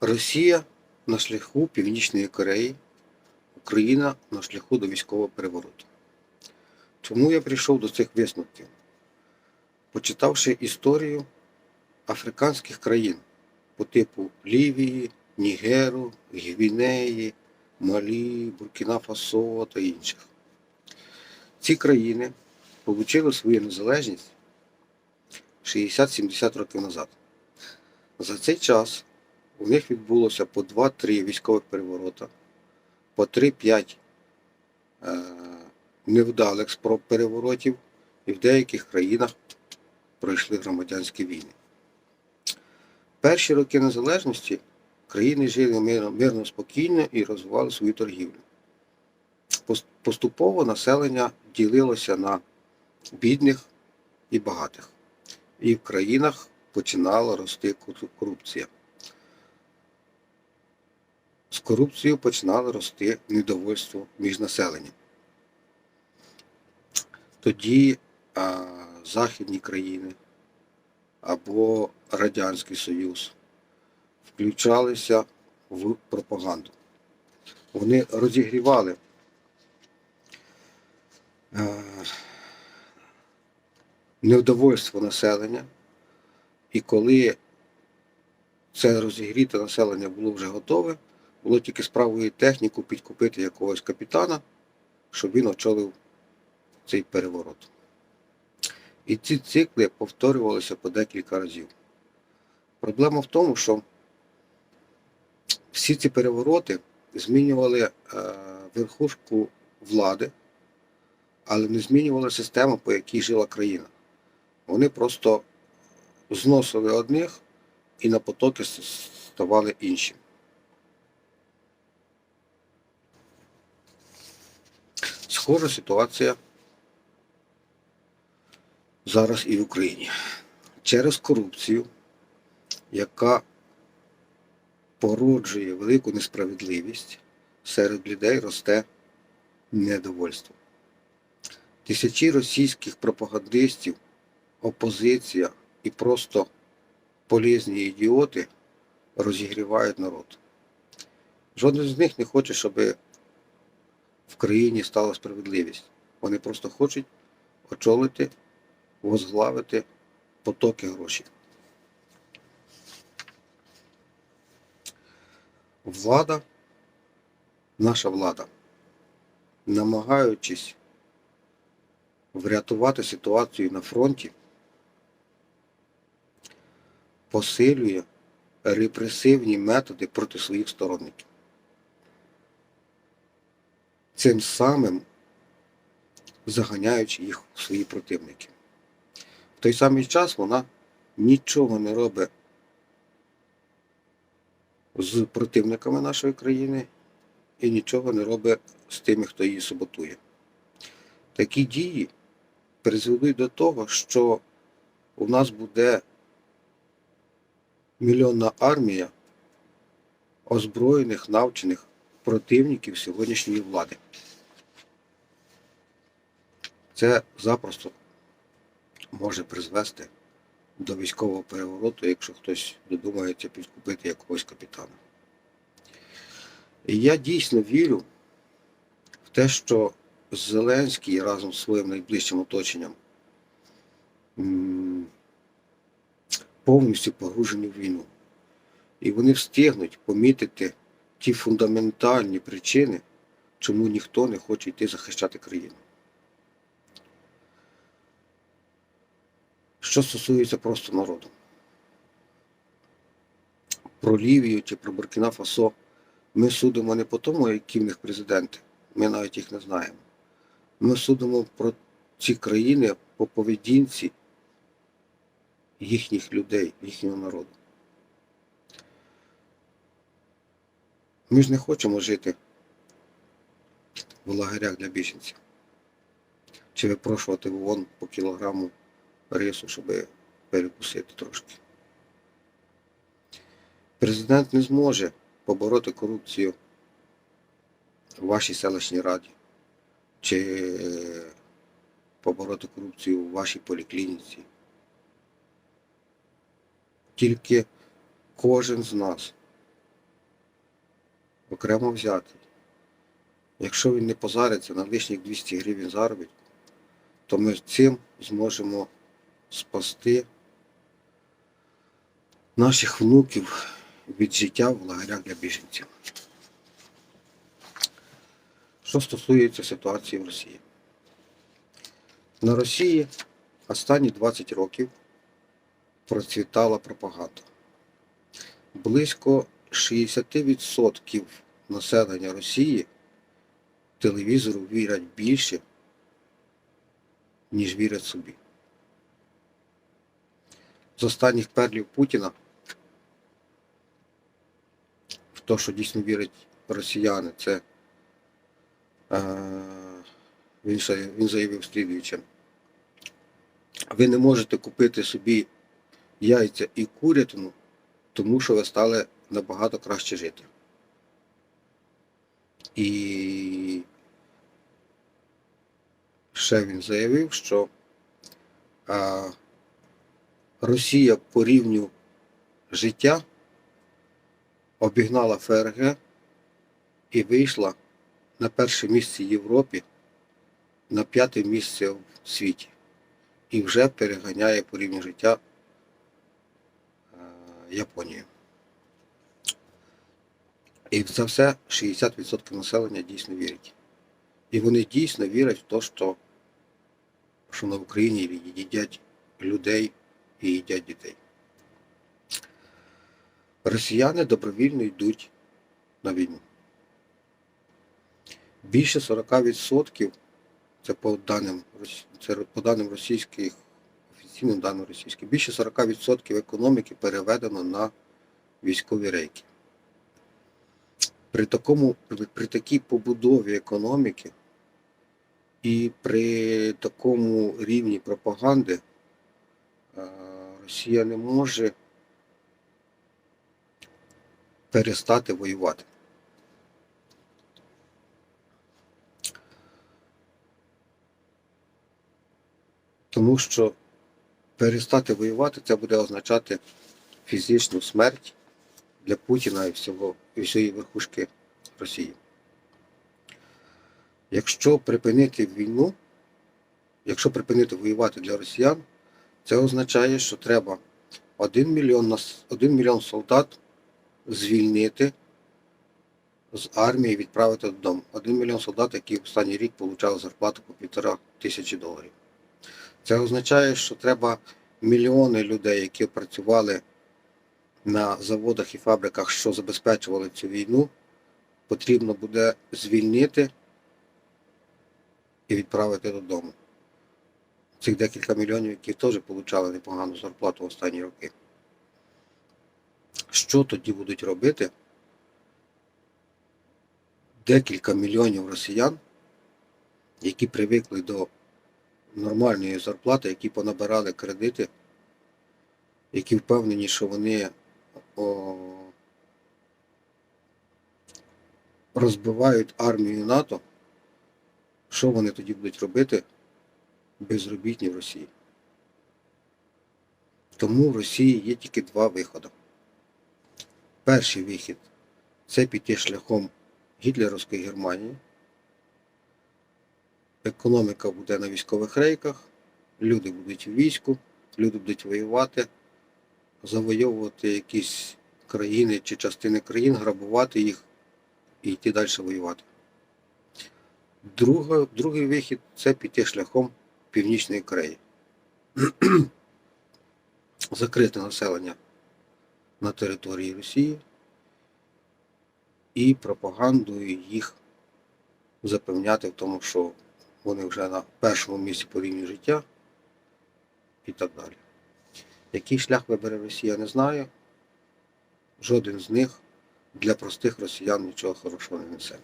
Росія на шляху Північної Кореї, Україна на шляху до військового перевороту. Чому я прийшов до цих висновків? Почитавши історію африканських країн по типу Лівії, Нігеру, Гвінеї, Малі, Буркіна Фасо та інших. Ці країни отримали свою незалежність 60-70 років назад. За цей час у них відбулося по 2-3 військових переворота, по 3-5 е, невдалих спроб переворотів, і в деяких країнах пройшли громадянські війни. Перші роки незалежності країни жили мирно, мирно спокійно і розвивали свою торгівлю. Поступово населення ділилося на бідних і багатих. І в країнах починала рости корупція. З корупцією починало рости недовольство між населенням. Тоді а, західні країни або Радянський Союз включалися в пропаганду. Вони розігрівали е, невдовольство населення, і коли це розігріте населення було вже готове, було тільки справою техніку підкупити якогось капітана, щоб він очолив цей переворот. І ці цикли повторювалися по декілька разів. Проблема в тому, що всі ці перевороти змінювали е, верхушку влади, але не змінювали систему, по якій жила країна. Вони просто зносили одних і на потоки ставали інші. Схожа ситуація зараз і в Україні. Через корупцію, яка породжує велику несправедливість, серед людей росте недовольство. Тисячі російських пропагандистів, опозиція і просто полізні ідіоти розігрівають народ. Жоден з них не хоче, щоб в країні стала справедливість. Вони просто хочуть очолити, возглавити потоки грошей. Влада, наша влада, намагаючись врятувати ситуацію на фронті, посилює репресивні методи проти своїх сторонників. Цим самим заганяючи їх в свої противники. В той самий час вона нічого не робить з противниками нашої країни і нічого не робить з тими, хто її саботує. Такі дії призведуть до того, що у нас буде мільйонна армія озброєних, навчених противників сьогоднішньої влади. Це запросто може призвести до військового перевороту, якщо хтось додумається підкупити якогось капітана. І я дійсно вірю в те, що Зеленський разом з своїм найближчим оточенням повністю погружені в війну. І вони встигнуть помітити ті фундаментальні причини, чому ніхто не хоче йти захищати країну. Що стосується просто народу. Про Лівію чи про Буркіна Фасо ми судимо не по тому, які в них президенти. Ми навіть їх не знаємо. Ми судимо про ці країни по поведінці їхніх людей, їхнього народу. Ми ж не хочемо жити в лагерях для біженців. Чи випрошувати в ООН по кілограму рису, щоб перекусити трошки. Президент не зможе побороти корупцію в вашій селищній раді чи побороти корупцію у вашій поліклініці. Тільки кожен з нас окремо взятий, якщо він не позариться на лишніх 200 гривень заробітку, то ми цим зможемо спасти наших внуків від життя в лагерях для біженців. Що стосується ситуації в Росії. На Росії останні 20 років процвітала пропаганда. Близько 60% населення Росії телевізору вірять більше, ніж вірять собі. З останніх перлів Путіна в те, що дійсно вірять росіяни, це е, він, він заявив слідуюче. Ви не можете купити собі яйця і курятину, тому що ви стали набагато краще жити. І ще він заявив, що а, Росія по рівню життя обігнала ФРГ і вийшла на перше місце в Європі, на п'яте місце в світі. І вже переганяє по рівню життя Японію. І це все 60% населення дійсно вірять. І вони дійсно вірять в те, що, що на Україні їдять людей і їдять дітей. Росіяни добровільно йдуть на війну. Більше 40% це по даним, це по даним російських, офіційним даним російських, більше 40% економіки переведено на військові рейки. При, такому, при, такій побудові економіки і при такому рівні пропаганди е, Росія не може перестати воювати. Тому що перестати воювати це буде означати фізичну смерть для Путіна і всього, і всієї верхушки Росії. Якщо припинити війну, якщо припинити воювати для росіян, це означає, що треба 1 мільйон, 1 мільйон солдат звільнити з армії і відправити додому. 1 мільйон солдат, які в останній рік отримали зарплату по півтора тисячі доларів. Це означає, що треба мільйони людей, які працювали на заводах і фабриках, що забезпечували цю війну, потрібно буде звільнити і відправити додому. Цих декілька мільйонів, які теж отримали непогану зарплату в останні роки. Що тоді будуть робити декілька мільйонів росіян, які привикли до нормальної зарплати, які понабирали кредити, які впевнені, що вони розбивають армію НАТО, що вони тоді будуть робити безробітні в Росії? Тому в Росії є тільки два виходи. Перший вихід це піти шляхом гітлерівської Германії. Економіка буде на військових рейках, люди будуть в війську, люди будуть воювати, завойовувати якісь країни чи частини країн, грабувати їх і йти далі воювати. Друга, другий вихід це піти шляхом Північної Кореї. Закрити населення на території Росії і пропагандою їх запевняти в тому, що вони вже на першому місці по рівню життя і так далі. Який шлях вибере Росія, не знаю. Жоден з них для простих росіян нічого хорошого не несе.